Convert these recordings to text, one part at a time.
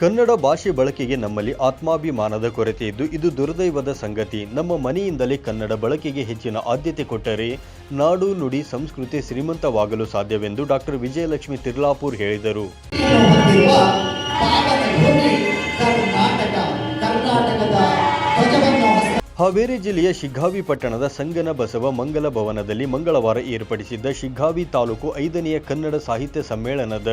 ಕನ್ನಡ ಭಾಷೆ ಬಳಕೆಗೆ ನಮ್ಮಲ್ಲಿ ಆತ್ಮಾಭಿಮಾನದ ಕೊರತೆ ಇದ್ದು ಇದು ದುರ್ದೈವದ ಸಂಗತಿ. ನಮ್ಮ ಮನೆಯಿಂದಲೇ ಕನ್ನಡ ಬಳಕೆಗೆ ಹೆಚ್ಚಿನ ಆದ್ಯತೆ ಕೊಟ್ಟರೆ ನಾಡು ನುಡಿ ಸಂಸ್ಕೃತಿ ಶ್ರೀಮಂತವಾಗಲು ಸಾಧ್ಯವೆಂದು ಡಾಕ್ಟರ್ ವಿಜಯಲಕ್ಷ್ಮಿ ತಿರ್ಲಾಪುರ್ ಹೇಳಿದರು. ಹಾವೇರಿ ಜಿಲ್ಲೆಯ ಶಿಗ್ಗಾವಿ ಪಟ್ಟಣದ ಸಂಗನ ಬಸವ ಮಂಗಲ ಭವನದಲ್ಲಿ ಮಂಗಳವಾರ ಏರ್ಪಡಿಸಿದ್ದ ಶಿಗ್ಗಾವಿ ತಾಲೂಕು ಐದನೆಯ ಕನ್ನಡ ಸಾಹಿತ್ಯ ಸಮ್ಮೇಳನದ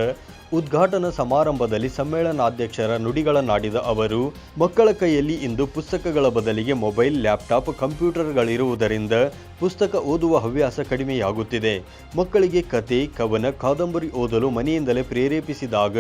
ಉದ್ಘಾಟನಾ ಸಮಾರಂಭದಲ್ಲಿ ಸಮ್ಮೇಳನಾಧ್ಯಕ್ಷರ ನುಡಿಗಳನ್ನಾಡಿದ ಅವರು, ಮಕ್ಕಳ ಕೈಯಲ್ಲಿ ಇಂದು ಪುಸ್ತಕಗಳ ಬದಲಿಗೆ ಮೊಬೈಲ್, ಲ್ಯಾಪ್ಟಾಪ್, ಕಂಪ್ಯೂಟರ್ಗಳಿರುವುದರಿಂದ ಪುಸ್ತಕ ಓದುವ ಹವ್ಯಾಸ ಕಡಿಮೆಯಾಗುತ್ತಿದೆ. ಮಕ್ಕಳಿಗೆ ಕತೆ, ಕವನ, ಕಾದಂಬರಿ ಓದಲು ಮನೆಯಿಂದಲೇ ಪ್ರೇರೇಪಿಸಿದಾಗ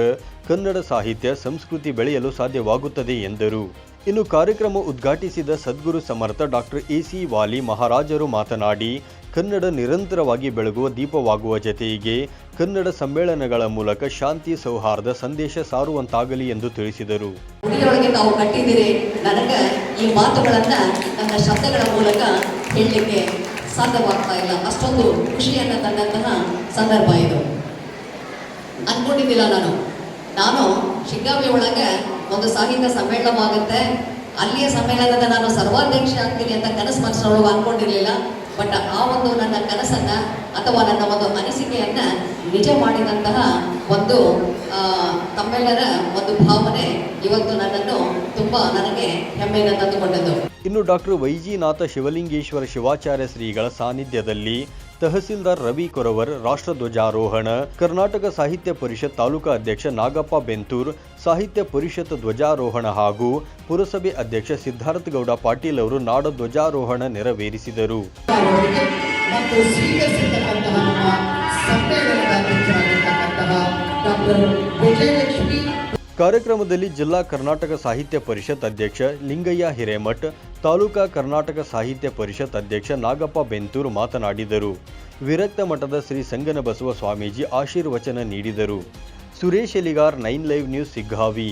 ಕನ್ನಡ ಸಾಹಿತ್ಯ, ಸಂಸ್ಕೃತಿ ಬೆಳೆಯಲು ಸಾಧ್ಯವಾಗುತ್ತದೆ ಎಂದರು. ಇನ್ನು ಕಾರ್ಯಕ್ರಮ ಉದ್ಘಾಟಿಸಿದ Sadguru Samarth doctor A C Wali ಮಹಾರಾಜರು ಮಾತನಾಡಿ ಕನ್ನಡ ನಿರಂತರವಾಗಿ ಬೆಳಗುವ ದೀಪವಾಗುವ ಜತೆಗೆ ಕನ್ನಡ ಸಮ್ಮೇಳನಗಳ ಮೂಲಕ ಶಾಂತಿ ಸೌಹಾರ್ದ ಸಂದೇಶ ಸಾರುವಂತಾಗಲಿ ಎಂದು ತಿಳಿಸಿದರು. ತಾವು ಕಟ್ಟಿದ್ದೀರಿ ನನಗೆ ಈ ಮಾತುಗಳನ್ನು ನನ್ನ ಶಬ್ದಗಳ ಮೂಲಕ ಹೇಳಲಿಕ್ಕೆ ಸಾಧ್ಯವಾಗ್ತಾ ಇಲ್ಲ. ಅಷ್ಟೊಂದು ಖುಷಿಯನ್ನು ತಂದಂತಹ ಸಂದರ್ಭ ಇದು. ಅನ್ಕೊಂಡಿದ್ದಿಲ್ಲ ನಾನು. ನಾನು ಶಿಗ್ಗಾವಿ ಒಳಗೆ ಒಂದು ಸಾಹಿತ್ಯ ಸಮ್ಮೇಳನವಾಗುತ್ತೆ. ಅಲ್ಲಿಯ ಸಮ್ಮೇಳನದ ನಾನು ಸರ್ವಾಧ್ಯಕ್ಷ ಆಗ್ತೀನಿ ಅಂತ ಕನಸು ಮನಸ್ಸೊಳಗೆ ಅನ್ಕೊಂಡಿರ್ಲಿಲ್ಲ ಬಟ್ ಆ ಒಂದು ನನ್ನ ಕನಸನ್ನ ಅಥವಾ ನನ್ನ ಒಂದು ಅನಿಸಿಕೆಯನ್ನ ನಿಜ ಮಾಡಿದಂತಹ ಒಂದು ತಮ್ಮೆಲ್ಲರ ಒಂದು ಭಾವನೆ ಇವತ್ತು ನನ್ನನ್ನು ತುಂಬಾ ನನಗೆ ಹೆಮ್ಮೆಯನ್ನು ತಂದುಕೊಂಡದ್ದು ಇನ್ನು ಡಾಕ್ಟರ್ ವೈಜಿನಾಥ ಶಿವಲಿಂಗೇಶ್ವರ ಶಿವಾಚಾರ್ಯ ಶ್ರೀಗಳ ಸಾನ್ನಿಧ್ಯದಲ್ಲಿ ತಹಸೀಲ್ದಾರ್ ರವಿ ಕೊರವರ್ ರಾಷ್ಟ್ರಧ್ವಜಾರೋಹಣ ಕರ್ನಾಟಕ ಸಾಹಿತ್ಯ ಪರಿಷತ್ ತಾಲೂಕಾ ಅಧ್ಯಕ್ಷ ನಾಗಪ್ಪ ಬೆಂತೂರ್, ಸಾಹಿತ್ಯ ಪರಿಷತ್ ಧ್ವಜಾರೋಹಣ ಹಾಗೂ ಪುರಸಭೆ ಅಧ್ಯಕ್ಷ ಸಿದ್ಧಾರ್ಥ ಗೌಡ ಪಾಟೀಲ್ ಅವರು ನಾಡ ಧ್ವಜಾರೋಹಣ ನೆರವೇರಿಸಿದರು. ಡಾಕ್ಟರ್ ಕಾರ್ಯಕ್ರಮದಲ್ಲಿ ಜಿಲ್ಲಾ ಕರ್ನಾಟಕ ಸಾಹಿತ್ಯ ಪರಿಷತ್ ಅಧ್ಯಕ್ಷ ಲಿಂಗಯ್ಯ ಹಿರೇಮಠ್, ತಾಲೂಕಾ ಕರ್ನಾಟಕ ಸಾಹಿತ್ಯ ಪರಿಷತ್ ಅಧ್ಯಕ್ಷ ನಾಗಪ್ಪ ಬೆಂತೂರು ಮಾತನಾಡಿದರು. ವಿರಕ್ತ ಮಠದ ಶ್ರೀ ಸಂಗನಬಸವ ಸ್ವಾಮೀಜಿ ಆಶೀರ್ವಚನ ನೀಡಿದರು. Suresh Eligar nine live news Siggavi.